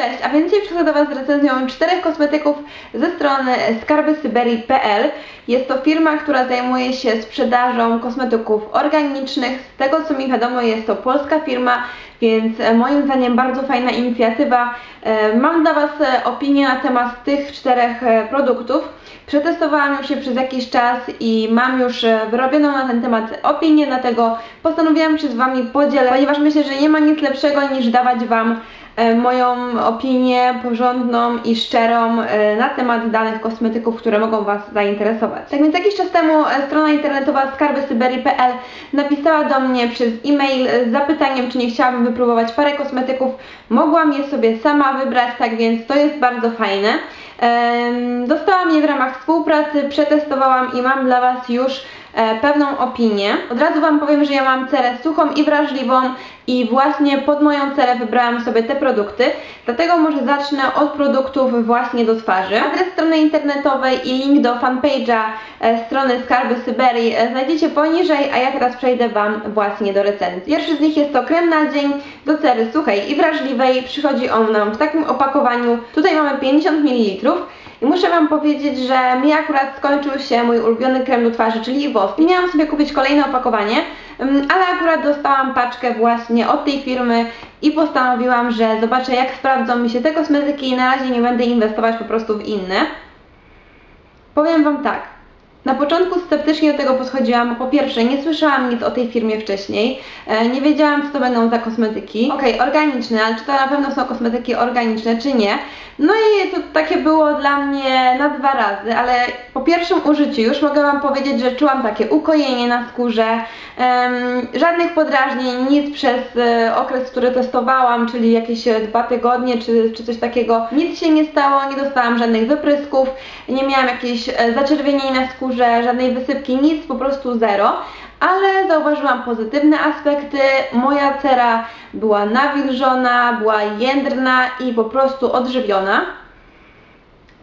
Cześć, a więc dzisiaj przychodzę do Was z recenzją czterech kosmetyków ze strony skarbysyberii.pl. Jest to firma, która zajmuje się sprzedażą kosmetyków organicznych. Z tego co mi wiadomo jest to polska firma, więc e, moim zdaniem bardzo fajna inicjatywa. E, Mam dla Was e, opinię na temat tych czterech produktów. Przetestowałam już je przez jakiś czas i mam już wyrobioną na ten temat opinię, dlatego postanowiłam się z Wami podzielę, ponieważ myślę, że nie ma nic lepszego niż dawać Wam moją opinię porządną i szczerą e, na temat danych kosmetyków, które mogą Was zainteresować. Tak więc jakiś czas temu e, strona internetowa skarbysyberii.pl napisała do mnie przez e-mail z zapytaniem, czy nie chciałabym wypróbować parę kosmetyków. Mogłam je sobie sama wybrać, tak więc to jest bardzo fajne. Dostałam je w ramach współpracy, przetestowałam i mam dla Was już e, pewną opinię. Od razu Wam powiem, że ja mam cerę suchą i wrażliwą i właśnie pod moją cerę wybrałam sobie te produkty, dlatego może zacznę od produktów właśnie do twarzy. Adres strony internetowej i link do fanpage'a e, strony Skarby Syberii e, znajdziecie poniżej, a ja teraz przejdę Wam właśnie do recenzji. Pierwszy z nich jest to krem na dzień do cery suchej i wrażliwej. Przychodzi on nam w takim opakowaniu. Tutaj mamy 50 ml. I muszę Wam powiedzieć, że mi akurat skończył się mój ulubiony krem do twarzy, czyli wosk. I miałam sobie kupić kolejne opakowanie, ym, ale akurat dostałam paczkę właśnie od tej firmy i postanowiłam, że zobaczę jak sprawdzą mi się te kosmetyki i na razie nie będę inwestować po prostu w inne. Powiem Wam tak. Na początku sceptycznie do tego podchodziłam, po pierwsze nie słyszałam nic o tej firmie wcześniej, e, nie wiedziałam co to będą za kosmetyki. Okej, organiczne, ale czy to na pewno są kosmetyki organiczne, czy nie? No i to takie było dla mnie na dwa razy, ale po pierwszym użyciu już mogę Wam powiedzieć, że czułam takie ukojenie na skórze, żadnych podrażnień, nic przez e, okres, który testowałam, czyli jakieś e, dwa tygodnie czy, czy coś takiego, nic się nie stało, nie dostałam żadnych wyprysków, nie miałam jakiejś e, zaczerwienień na skórze, żadnej wysypki, nic, po prostu zero. Ale zauważyłam pozytywne aspekty. Moja cera była nawilżona, była jędrna i po prostu odżywiona.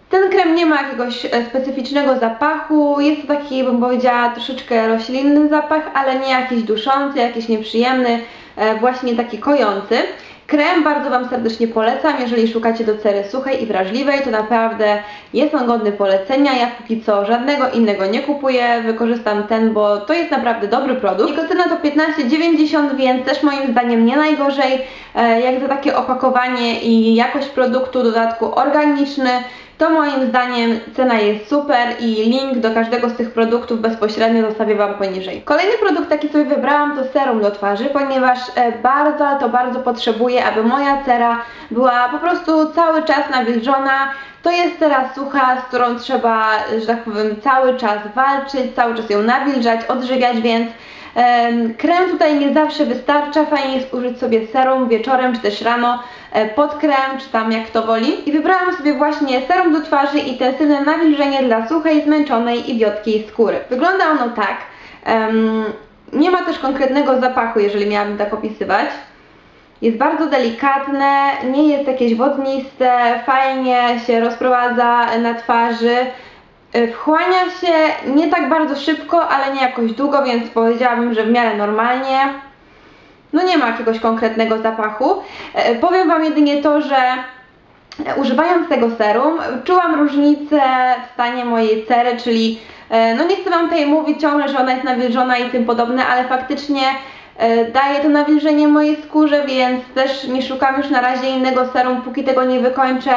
Ten krem nie ma jakiegoś e, specyficznego zapachu, jest to taki, bym powiedziała, troszeczkę roślinny zapach, ale nie jakiś duszący, jakiś nieprzyjemny, e, właśnie taki kojący. Krem bardzo Wam serdecznie polecam, jeżeli szukacie do cery suchej i wrażliwej, to naprawdę jest on godny polecenia. Ja póki co żadnego innego nie kupuję, wykorzystam ten, bo to jest naprawdę dobry produkt. Jego cena to 15,90, więc też moim zdaniem nie najgorzej, e, jak za takie opakowanie i jakość produktu, dodatku organiczny, to moim zdaniem cena jest super i link do każdego z tych produktów bezpośrednio zostawię Wam poniżej. Kolejny produkt, jaki sobie wybrałam, to serum do twarzy, ponieważ e, bardzo, ale to bardzo potrzebuję, aby moja cera była po prostu cały czas nawilżona. To jest cera sucha, z którą trzeba, że tak powiem, cały czas walczyć, cały czas ją nawilżać, odżywiać, więc Em, Krem tutaj nie zawsze wystarcza, fajnie jest użyć sobie serum wieczorem czy też rano pod krem, czy tam jak to woli. I wybrałam sobie właśnie serum do twarzy intensywne nawilżenie dla suchej, zmęczonej i wiotkiej skóry. Wygląda ono tak. em, nie ma też konkretnego zapachu, jeżeli miałabym tak opisywać. Jest bardzo delikatne, nie jest jakieś wodniste, fajnie się rozprowadza na twarzy. Y, Wchłania się nie tak bardzo szybko, ale nie jakoś długo, więc powiedziałabym, że w miarę normalnie. No nie ma jakiegoś konkretnego zapachu. E, Powiem Wam jedynie to, że e, używając tego serum czułam różnicę w stanie mojej cery, czyli e, no nie chcę Wam tutaj mówić ciągle, że ona jest nawilżona i tym podobne, ale faktycznie daje to nawilżenie mojej skórze, więc też nie szukam już na razie innego serum, póki tego nie wykończę.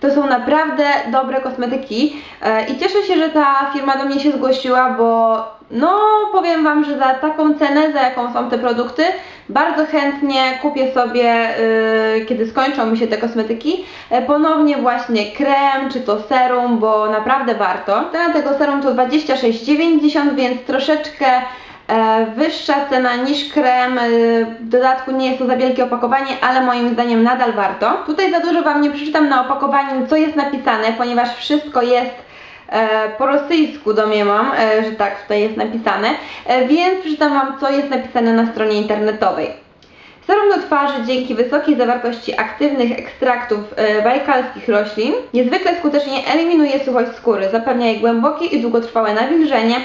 To są naprawdę dobre kosmetyki e, i cieszę się, że ta firma do mnie się zgłosiła, bo no powiem Wam, że za taką cenę, za jaką są te produkty, bardzo chętnie kupię sobie, y, kiedy skończą mi się te kosmetyki, e, ponownie właśnie krem czy to serum, bo naprawdę warto. Cena tego serum to 26,90, więc troszeczkę e, wyższa cena niż krem. y, W dodatku nie jest to za wielkie opakowanie, ale moim zdaniem nadal warto. Tutaj za dużo Wam nie przeczytam na opakowaniu, co jest napisane, ponieważ wszystko jest e, po rosyjsku domniemam, e, że tak tutaj jest napisane, e, więc przeczytam Wam, co jest napisane na stronie internetowej. Serum do twarzy dzięki wysokiej zawartości aktywnych ekstraktów e, bajkalskich roślin niezwykle skutecznie eliminuje suchość skóry, zapewnia jej głębokie i długotrwałe nawilżenie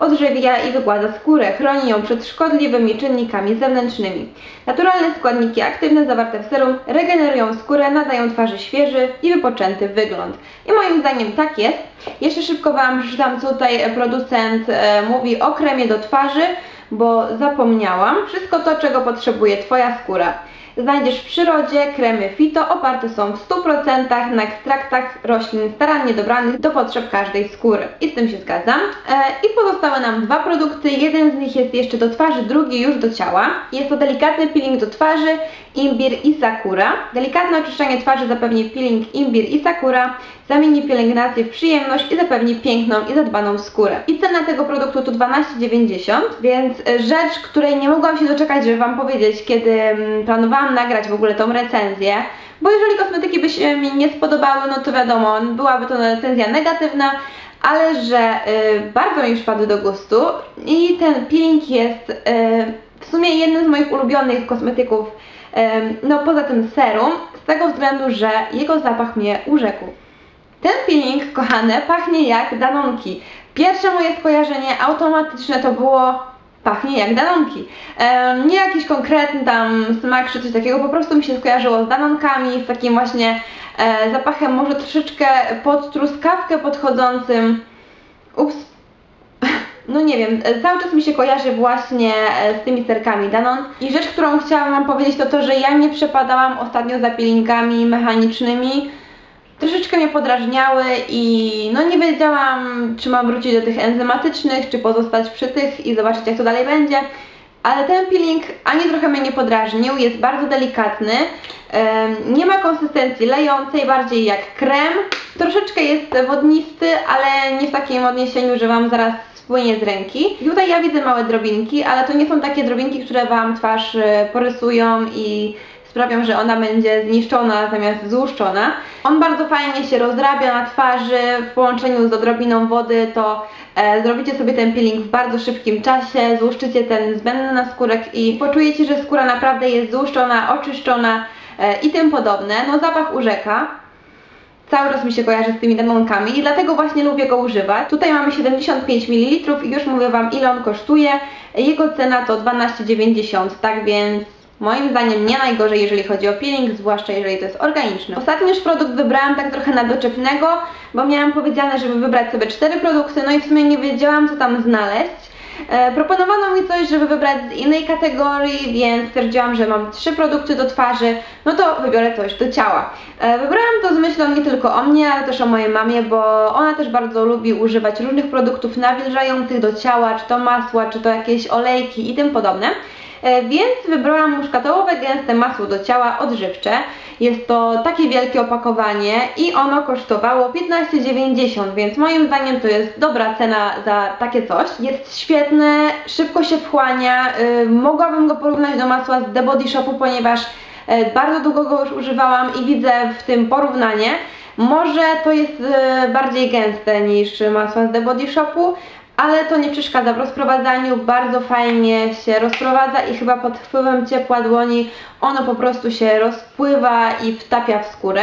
odżywia i wygładza skórę, chroni ją przed szkodliwymi czynnikami zewnętrznymi. Naturalne składniki aktywne zawarte w serum regenerują skórę, nadają twarzy świeży i wypoczęty wygląd. I moim zdaniem tak jest. Jeszcze szybko Wam przeczytam, co tutaj producent e, mówi o kremie do twarzy, bo zapomniałam. Wszystko to, czego potrzebuje Twoja skóra. Znajdziesz w przyrodzie kremy fito oparte są w 100% na ekstraktach roślin starannie dobranych do potrzeb każdej skóry. I z tym się zgadzam. E, I pozostały nam dwa produkty. Jeden z nich jest jeszcze do twarzy, drugi już do ciała. Jest to delikatny peeling do twarzy, imbir i sakura. Delikatne oczyszczanie twarzy zapewni peeling imbir i sakura, zamieni pielęgnację w przyjemność i zapewni piękną i zadbaną skórę. I cena tego produktu to 12,90, więc e, rzecz, której nie mogłam się doczekać, żeby Wam powiedzieć, kiedy mm, planowałam nagrać w ogóle tą recenzję, bo jeżeli kosmetyki by się mi nie spodobały, no to wiadomo, byłaby to recenzja negatywna, ale że y, bardzo mi przypadły do gustu i ten peeling jest y, w sumie jednym z moich ulubionych kosmetyków, y, no poza tym serum, z tego względu, że jego zapach mnie urzekł. Ten peeling, kochane, pachnie jak danonki. Pierwsze moje skojarzenie automatyczne to było pachnie jak danonki. Nie jakiś konkretny tam smak czy coś takiego, po prostu mi się skojarzyło z danonkami, z takim właśnie e, zapachem może troszeczkę pod truskawkę podchodzącym. Ups. No nie wiem, cały czas mi się kojarzy właśnie e, z tymi serkami Danon. I rzecz, którą chciałam Wam powiedzieć to to, że ja nie przepadałam ostatnio za peelingami mechanicznymi troszeczkę mnie podrażniały i no nie wiedziałam, czy mam wrócić do tych enzymatycznych, czy pozostać przy tych i zobaczyć jak to dalej będzie. Ale ten peeling ani trochę mnie nie podrażnił, jest bardzo delikatny, nie ma konsystencji lejącej, bardziej jak krem. Troszeczkę jest wodnisty, ale nie w takim odniesieniu, że Wam zaraz spłynie z ręki. Tutaj ja widzę małe drobinki, ale to nie są takie drobinki, które Wam twarz e, porysują i sprawią, że ona będzie zniszczona zamiast złuszczona. On bardzo fajnie się rozrabia na twarzy, w połączeniu z odrobiną wody to e, zrobicie sobie ten peeling w bardzo szybkim czasie, złuszczycie ten zbędny naskórek i poczujecie, że skóra naprawdę jest złuszczona, oczyszczona e, i tym podobne. No zapach urzeka. Cały czas mi się kojarzy z tymi demonkami i dlatego właśnie lubię go używać. Tutaj mamy 75 ml i już mówię Wam ile on kosztuje. Jego cena to 12,90, tak więc Moim zdaniem nie najgorzej, jeżeli chodzi o peeling, zwłaszcza jeżeli to jest organiczny. Ostatni już produkt wybrałam tak trochę na doczepnego, bo miałam powiedziane, żeby wybrać sobie cztery produkty, no i w sumie nie wiedziałam co tam znaleźć. E, proponowano mi coś, żeby wybrać z innej kategorii, więc stwierdziłam, że mam trzy produkty do twarzy, no to wybiorę coś do ciała. E, wybrałam to z myślą nie tylko o mnie, ale też o mojej mamie, bo ona też bardzo lubi używać różnych produktów nawilżających do ciała, czy to masła, czy to jakieś olejki i tym podobne. E, więc wybrałam muszkatołowe gęste masło do ciała odżywcze. Jest to takie wielkie opakowanie i ono kosztowało 15,90, więc moim zdaniem to jest dobra cena za takie coś. Jest świetne, szybko się wchłania, yy, mogłabym go porównać do masła z The Body Shopu, ponieważ yy, bardzo długo go już używałam i widzę w tym porównanie. Może to jest bardziej gęste niż masła z The Body Shopu, ale to nie przeszkadza w rozprowadzaniu, bardzo fajnie się rozprowadza i chyba pod wpływem ciepła dłoni ono po prostu się rozpływa i wtapia w skórę.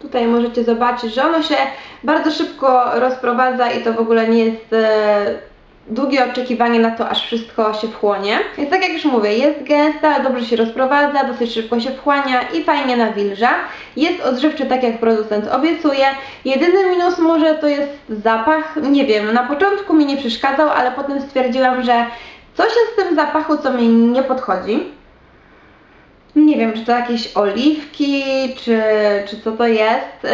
Tutaj możecie zobaczyć, że ono się bardzo szybko rozprowadza i to w ogóle nie jest e, długie oczekiwanie na to, aż wszystko się wchłonie. Więc tak jak już mówię, jest gęsta, dobrze się rozprowadza, dosyć szybko się wchłania i fajnie nawilża. Jest odżywczy tak jak producent obiecuje. Jedyny minus może to jest zapach. Nie wiem, na początku mi nie przeszkadzał, ale potem stwierdziłam, że coś jest w tym zapachu, co mi nie podchodzi nie wiem, czy to jakieś oliwki, czy, czy co to jest, y,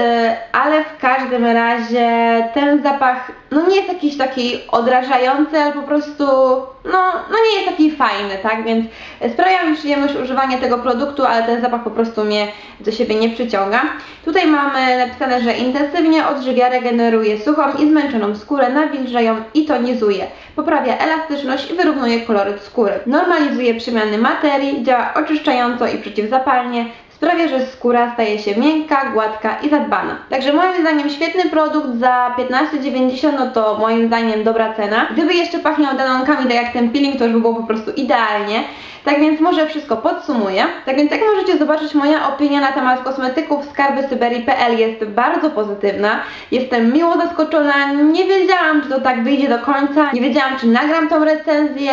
ale w każdym razie ten zapach no nie jest jakiś taki odrażający, ale po prostu no, no nie jest taki fajny, tak, więc sprawia mi przyjemność używania tego produktu, ale ten zapach po prostu mnie do siebie nie przyciąga. Tutaj mamy napisane, że intensywnie odżywia, regeneruje suchą i zmęczoną skórę, nawilża ją i tonizuje, poprawia elastyczność i wyrównuje koloryt skóry, normalizuje przemiany materii, działa oczyszczająco i przeciwzapalnie, sprawia, że skóra staje się miękka, gładka i zadbana. Także moim zdaniem świetny produkt za 15,90 no to moim zdaniem dobra cena. Gdyby jeszcze pachniał danonkami, tak jak ten peeling, to już by było po prostu idealnie. Tak więc może wszystko podsumuję. Tak więc jak możecie zobaczyć, moja opinia na temat kosmetyków skarby Syberii.pl jest bardzo pozytywna. Jestem miło zaskoczona, nie wiedziałam, czy to tak wyjdzie do końca, nie wiedziałam, czy nagram tą recenzję,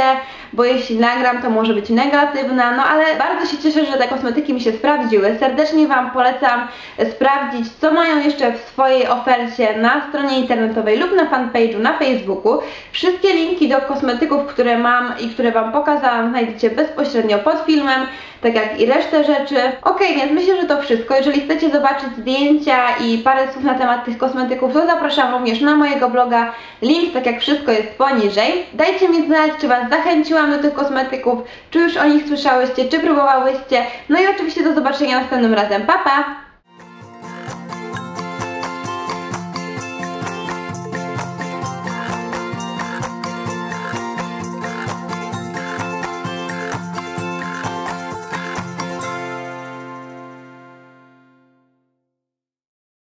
bo jeśli nagram, to może być negatywna, no ale bardzo się cieszę, że te kosmetyki mi się sprawdziły. Serdecznie Wam polecam sprawdzić, co mają jeszcze w swojej ofercie na stronie internetowej lub na fanpage'u na Facebooku. Wszystkie linki do kosmetyków, które mam i które Wam pokazałam, znajdziecie bezpośrednio pod filmem, tak jak i resztę rzeczy. Ok, więc myślę, że to wszystko. Jeżeli chcecie zobaczyć zdjęcia i parę słów na temat tych kosmetyków, to zapraszam również na mojego bloga. Link, tak jak wszystko, jest poniżej. Dajcie mi znać, czy Was zachęciłam do tych kosmetyków, czy już o nich słyszałyście, czy próbowałyście. No i oczywiście do zobaczenia następnym razem. Pa, pa!